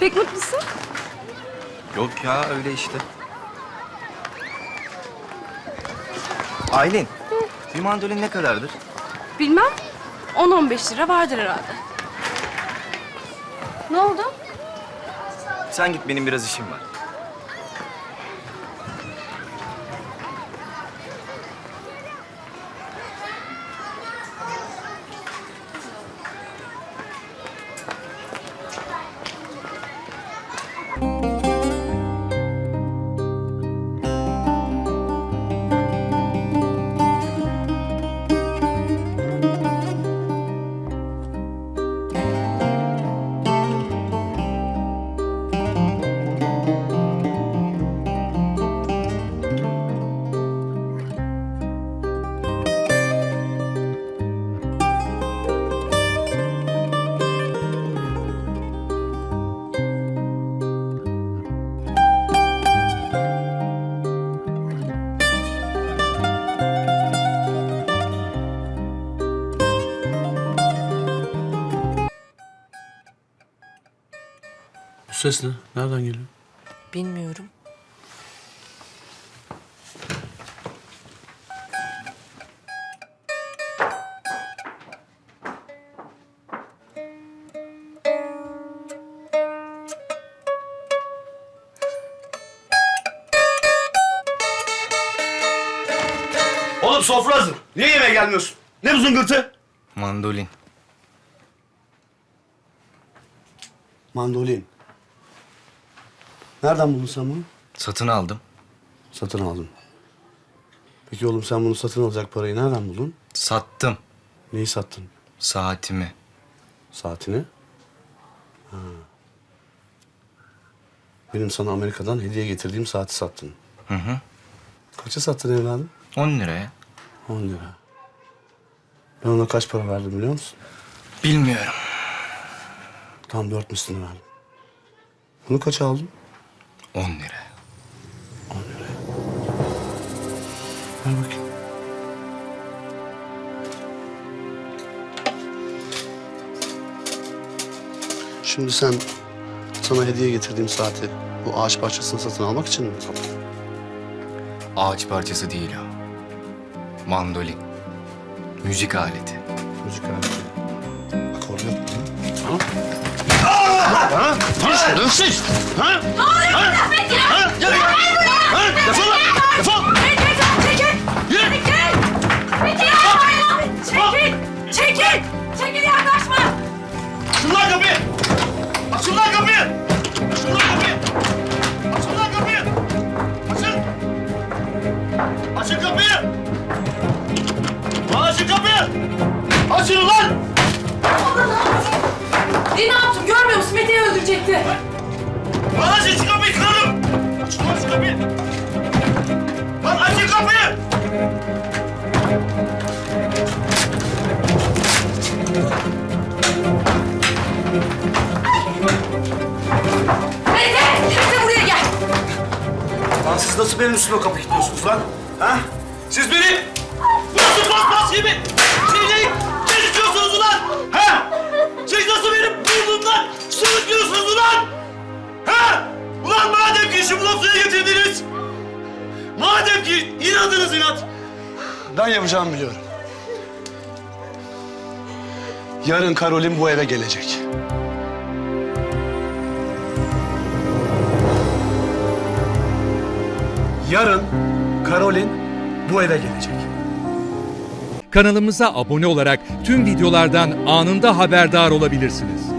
Pek mutlusun. Yok ya öyle işte. Aylin, bir mandolin ne kadardır? Bilmem. 10-15 lira vardır herhalde. Ne oldu? Sen git benim biraz işim var. Bu ses ne? Nereden geliyor? Bilmiyorum. Oğlum sofra hazır. Niye yemeğe gelmiyorsun? Ne bu zıngırtı? Mandolin. Mandolin. Nereden buldun sen bunu? Satın aldım. Satın aldım. Peki oğlum sen bunu satın alacak parayı nereden buldun? Sattım. Neyi sattın? Saatimi. Saatini? Ha. Benim sana Amerika'dan hediye getirdiğim saati sattın. Hı hı. Kaça sattın evladım? 10 liraya. 10 lira. Ben ona kaç para verdim biliyor musun? Bilmiyorum. Tam dört mislini verdim. Bunu kaça aldın? 10 lira. 10 lira. Ver bakayım. Şimdi sen sana hediye getirdiğim saati bu ağaç parçasını satın almak için mi sattın? Ağaç parçası değil o. Mandolin. Müzik aleti. Müzik aleti. Ha? Ha? Ha? Ha? Ne oluyor ha? Metin? Lan şu kapıyı kırarım! Lan şu kapıyı! Lan açın kapıyı! Mete! Mete buraya gel! Lan siz nasıl benim üstüme kapı kilitliyorsunuz lan? Ha? Siz beni bu noktaya getirdiniz, madem ki inadınız inat, ben yapacağımı biliyorum. Yarın Karolin bu eve gelecek. Yarın Karolin bu eve gelecek. Kanalımıza abone olarak tüm videolardan anında haberdar olabilirsiniz.